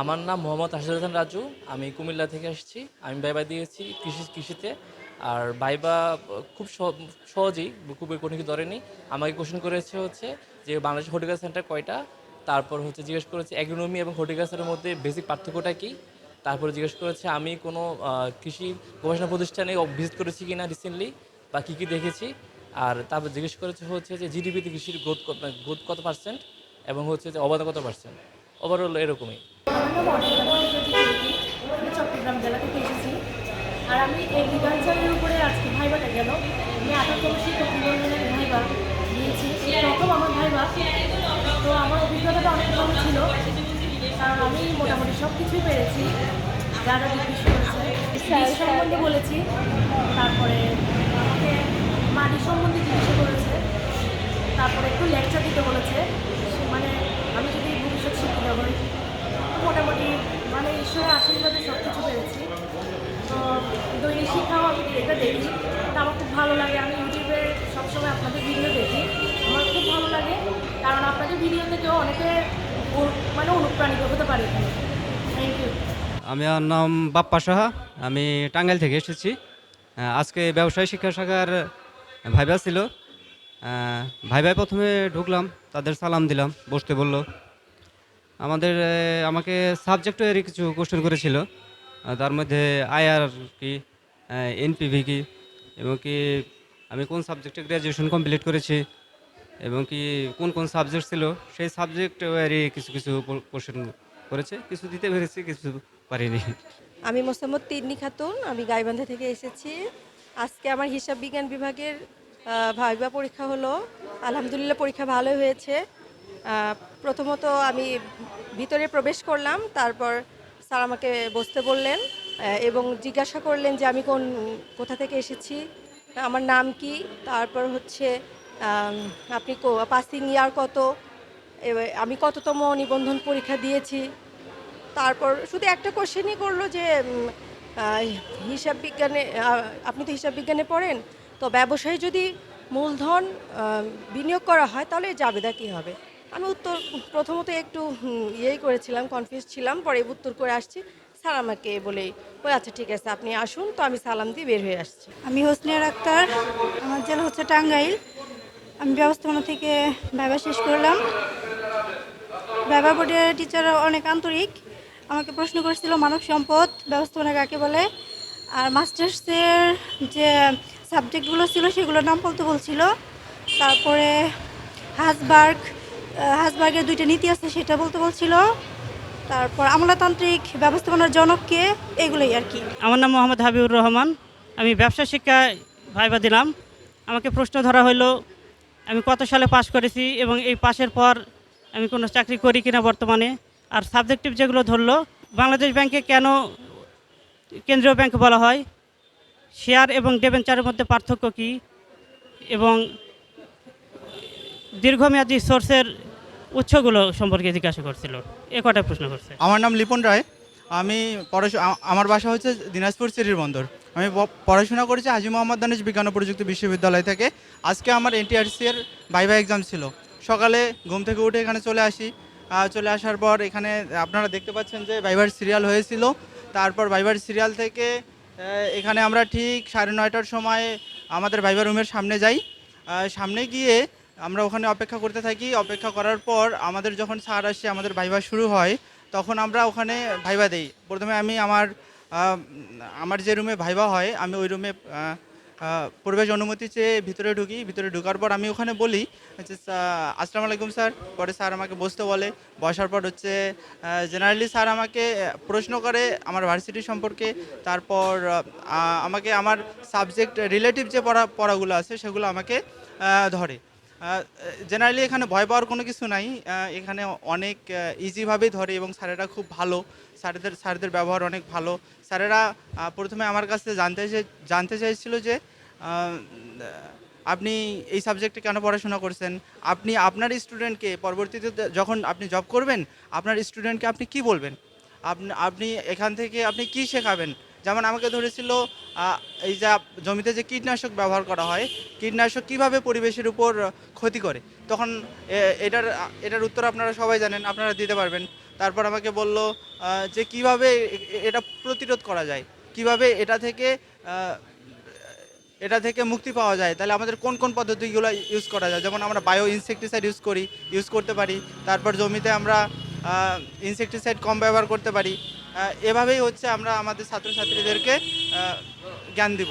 আমার নাম মোহাম্মদ আশাদ হাসান রাজু। আমি কুমিল্লা থেকে এসেছি আমি বাইবা দিয়েছি কৃষি কৃষিতে। আর বাইবা খুব সহ- সহজেই, খুবই কোনো কিছু ধরেনি। আমাকে কোশ্চেন করেছে হচ্ছে যে বাংলাদেশ হর্টিকালচার সেন্টার কয়টা? তারপর হচ্ছে জিজ্ঞেস করেছে অ্যাগ্রোনমি এবং হর্টিকালচারের মধ্যে বেসিক পার্থক্যটা কী? তারপরে জিজ্ঞেস করেছে আমি কোনো কৃষি গবেষণা প্রতিষ্ঠানে ভিজিট করেছি কি না রিসেন্টলি বা কী কী দেখেছি? আর তারপর জিজ্ঞেস করেছে হচ্ছে যে জিডিপিতে কৃষির গ্রোথ গ্রোথ কত পার্সেন্ট এবং হচ্ছে যে অবাধ কত পার্সেন্ট ওভারঅল এরকমই। চট্টগ্রাম আর আমি উপরে আজকে ভাইবাটা গেল। আমি ভাইবা আমার ভাইবা। তো আমার ছিল। কারণ আমি মোটামুটি সব কিছুই যারা সম্বন্ধে বলেছি। তারপরে আমাকে সম্বন্ধে জিজ্ঞাসা করেছে। তারপরে একটু লেকচার দিতে বলেছে সে- মানে আমি যদি ভবিষ্যৎ শিক্ষিত হই তো মোটামুটি মানে ঈশ্বরের আশীর্বাদে সব কিছু পেরেছি তো দৈনিক শিক্ষাও আমি এটা দেখি? আমার খুব ভালো লাগে। আমি ইউটিউবে সবসময় আপনাদের ভিডিও দেখি। আমার খুব ভালো লাগে। কারণ আপনাদের ভিডিও থেকেও অনেকে মানে অনুপ্রাণিত হতে পারে থ্যাংক ইউ আমার নাম বাপ্পা সাহা। আমি টাঙ্গাইল থেকে এসেছি। আজকে ব্যবসায় শিক্ষা শাখার ভাইবা ছিল। ভাইভাই প্রথমে ঢুকলাম। তাদের সালাম দিলাম। বসতে বলল, আমাদের, আমাকে সাবজেক্টের কিছু কোশ্চেন করেছিল। তার মধ্যে আইআর কি এনপিভি কি এবং কি আমি কোন সাবজেক্টে গ্র্যাজুয়েশন কমপ্লিট করেছি এবং কি কোন কোন সাবজেক্ট ছিল, সেই সাবজেক্ট কিছু কিছু কোশ্চেন করেছে, কিছু দিতে পেরেছি, কিছু পারিনি। আমি মোসাম্মদ তিন্নি খাতুন, আমি গাইবান্ধা থেকে এসেছি। আজকে আমার হিসাব বিজ্ঞান বিভাগের ভাইবা পরীক্ষা হলো। আলহামদুলিল্লাহ পরীক্ষা ভালোই হয়েছে। প্রথমত আমি ভিতরে প্রবেশ করলাম, তারপর স্যার আমাকে বসতে বললেন। এবং জিজ্ঞাসা করলেন যে আমি কোন, কোথা থেকে এসেছি, আমার নাম কি, তারপর হচ্ছে আপনি পাসিং ইয়ার কত আমি কততম নিবন্ধন পরীক্ষা দিয়েছি, তারপর শুধু একটা কোশ্চেনই করল যে হিসাব বিজ্ঞানে আপনি তো হিসাব বিজ্ঞানে পড়েন, তো ব্যবসায় যদি মূলধন বিনিয়োগ করা হয়, তাহলে জাবেদা কী হবে? আমি উত্তর, প্রথমত একটু ইয়েই করেছিলাম কনফিউজ ছিলাম, পরে উত্তর করে আসছি। স্যার আমাকে বলে ওই আচ্ছা ঠিক আছে আপনি আসুন। তো আমি সালাম দিয়ে বের হয়ে আসছি। আমি হোসনিয়ার আক্তার। আমার জেলা হচ্ছে টাঙ্গাইল। আমি ব্যবস্থাপনা থেকে ব্যবসা শেষ করলাম। ব্যবহার বোর্ডের টিচাররা অনেক আন্তরিক। আমাকে প্রশ্ন করেছিল মানব সম্পদ ব্যবস্থাপনা কাকে বলে? আর মাস্টার্সের যে সাবজেক্টগুলো ছিল সেগুলোর নাম বলতে বলছিল। তারপরে হাসবার্গ আহ, হাসবার্গের দুইটা নীতি আছে সেটা বলতে বলছিল। তারপর আমলাতান্ত্রিক ব্যবস্থাপনার জনককে এগুলোই আর কি। আমার নাম মোহাম্মদ হাবিবুর রহমান। আমি ব্যবসা শিক্ষায় ভাইবা দিলাম। আমাকে প্রশ্ন ধরা হলো আমি কত সালে পাশ করেছি এবং এই পাশের পর আমি কোনো চাকরি করি কিনা বর্তমানে? আর সাবজেক্টিভ যেগুলো ধরলো, বাংলাদেশ ব্যাংকে কেন কেন্দ্রীয় ব্যাংক বলা হয়? শেয়ার এবং ডেবেঞ্চারের মধ্যে পার্থক্য কী? এবং দীর্ঘমেয়াদী সোর্সের উৎসগুলো সম্পর্কে জিজ্ঞাসা করছিল। এ কটা প্রশ্ন করছে। আমার নাম লিপন রায়। আমি আমার বাসা হচ্ছে দিনাজপুর সিরির বন্দর। আমি পড়াশোনা করেছি হাজি মোহাম্মদ দানেশ বিজ্ঞান ও প্রযুক্তি বিশ্ববিদ্যালয় থেকে। আজকে আমার এনটিআরসি এর ভাইভা এক্সাম ছিল। সকালে ঘুম থেকে উঠে এখানে চলে আসি। চলে আসার পর এখানে, আপনারা দেখতে পাচ্ছেন যে ভাইভার সিরিয়াল হয়েছিল। তারপর ভাইভার সিরিয়াল থেকে এখানে আমরা ঠিক সাড়ে নয়টার সময় আমাদের ভাইভার রুমের সামনে যাই। সামনে গিয়ে আমরা ওখানে অপেক্ষা করতে থাকি। অপেক্ষা করার পর আমাদের যখন স্যার আসে আমাদের ভাইভা শুরু হয় তখন আমরা ওখানে ভাইভা দেই। প্রথমে আমি আমার আমার যে রুমে ভাইভা হয় আমি ওই রুমে প্রবেশ অনুমতি চেয়ে ভিতরে ঢুকি। ভিতরে ঢোকার পর আমি ওখানে বলি যে "স্যার, আসসালামু আলাইকুম স্যার। পরে স্যার আমাকে বসতে বলে। বসার পর হচ্ছে জেনারেলি স্যার আমাকে প্রশ্ন করে আমার ভার্সিটি সম্পর্কে। তারপর আমাকে আমার সাবজেক্ট রিলেটিভ যে পড়া পড়াগুলো আছে সেগুলো আমাকে ধরে। জেনারেলি এখানে ভয় পাওয়ার কোনো কিছু নাই। এখানে অনেক ইজিভাবেই ধরে এবং স্যারেরা খুব ভালো। স্যারেদের, স্যারদের ব্যবহার অনেক ভালো। স্যারেরা প্রথমে আমার কাছে জানতে জানতে চাইছিল যে আপনি এই সাবজেক্টে কেন পড়াশোনা করছেন? আপনি, আপনার স্টুডেন্টকে পরবর্তীতে যখন আপনি জব করবেন, আপনার স্টুডেন্টকে আপনি কি বলবেন? আপনি আপনি এখান থেকে আপনি কি শেখাবেন? যেমন আমাকে ধরেছিল এই যে জমিতে যে কীটনাশক ব্যবহার করা হয়, কীটনাশক কীভাবে পরিবেশের উপর ক্ষতি করে? তখন এটার এটার উত্তর আপনারা সবাই জানেন, আপনারা দিতে পারবেন। তারপর আমাকে বলল যে কীভাবে এটা প্রতিরোধ করা যায়? কীভাবে এটা থেকে এটা থেকে মুক্তি পাওয়া যায়? তাহলে আমাদের কোন কোন পদ্ধতিগুলো ইউজ করা যায়? যেমন আমরা বায়ো ইনসেকটিসাইড ইউজ করি, ইউজ করতে পারি। তারপর জমিতে আমরা ইনসেকটিসাইড কম ব্যবহার করতে পারি। এভাবেই হচ্ছে আমরা আমাদের ছাত্রছাত্রীদেরকে জ্ঞান দিব।